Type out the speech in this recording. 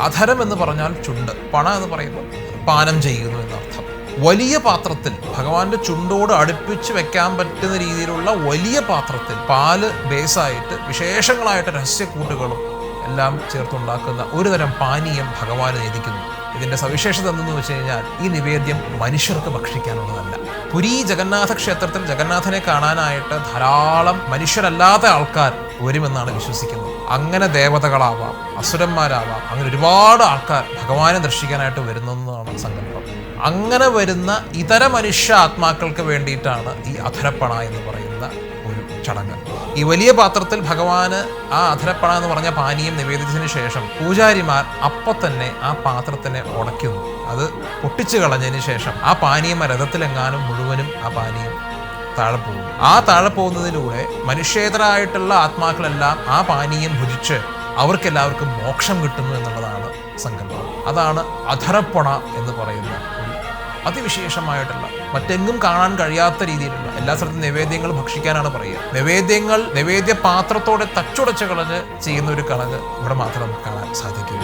അധരം എന്ന് പറഞ്ഞാൽ ചുണ്ട് പണ എന്ന് പറയുമ്പോൾ പാനം ചെയ്യുന്നു എന്നർത്ഥം. വലിയ പാത്രത്തിൽ ഭഗവാന്റെ ചുണ്ടോട് അടുപ്പിച്ച് വെക്കാൻ പറ്റുന്ന രീതിയിലുള്ള വലിയ പാത്രത്തിൽ പാൽ ബേസായിട്ട് വിശേഷങ്ങളായിട്ട് രഹസ്യക്കൂട്ടുകളും എല്ലാം ചേർത്തുണ്ടാക്കുന്ന ഒരു തരം പാനീയം ഭഗവാൻ നേദിക്കുന്നു ഇതിന്റെ സവിശേഷത എന്തെന്ന് വെച്ച് കഴിഞ്ഞാൽ ഈ നിവേദ്യം മനുഷ്യർക്ക് ഭക്ഷിക്കാനുള്ളതല്ല. പുരി ജഗന്നാഥ ക്ഷേത്രത്തിൽ ജഗന്നാഥനെ കാണാനായിട്ട് ധാരാളം മനുഷ്യരല്ലാത്ത ആൾക്കാർ വരുമെന്നാണ് വിശ്വസിക്കുന്നത്. അങ്ങനെ ദേവതകളാവാം അസുരന്മാരാവാം അങ്ങനെ ഒരുപാട് ആൾക്കാർ ഭഗവാനെ ദർശിക്കാനായിട്ട് വരുന്നതെന്നാണ് സങ്കല്പം. അങ്ങനെ വരുന്ന ഇതര മനുഷ്യ ആത്മാക്കൾക്ക് വേണ്ടിയിട്ടാണ് ഈ അധരപ്പണ എന്ന് പറയുന്ന ഒരു ചടങ്ങ്. ഈ വലിയ പാത്രത്തിൽ ഭഗവാന് ആ അധരപ്പണ എന്ന് പറഞ്ഞ പാനീയം നിവേദിച്ചതിന് ശേഷം പൂജാരിമാർ അപ്പൊ തന്നെ ആ പാത്രത്തിനെ ഉടയ്ക്കുന്നു. അത് പൊട്ടിച്ചു കളഞ്ഞതിന് ശേഷം ആ പാനീയം രഥത്തിലെങ്ങാനും മുഴുവനും ആ പാനീയം താഴെ പോകും. ആ താഴെ പോകുന്നതിലൂടെ മനുഷ്യേതരായിട്ടുള്ള ആത്മാക്കളെല്ലാം ആ പാനീയം ഭുജിച്ച് അവർക്കെല്ലാവർക്കും മോക്ഷം കിട്ടുന്നു എന്നുള്ളതാണ് സങ്കല്പം. അതാണ് അധരപ്പണ എന്ന് പറയുന്ന ഒരു അതിവിശേഷമായിട്ടുള്ള മറ്റെങ്ങും കാണാൻ കഴിയാത്ത രീതിയിലുള്ള എല്ലാ സ്ഥലത്തും നിവേദ്യങ്ങൾ ഭക്ഷിക്കാനാണ് പറയുക. നിവേദ്യങ്ങൾ നിവേദ്യ പാത്രത്തോടെ തച്ചുടച്ച് കളഞ്ഞ് ചെയ്യുന്ന ഒരു കളഞ്ഞ് ഇവിടെ മാത്രം കാണാൻ സാധിക്കും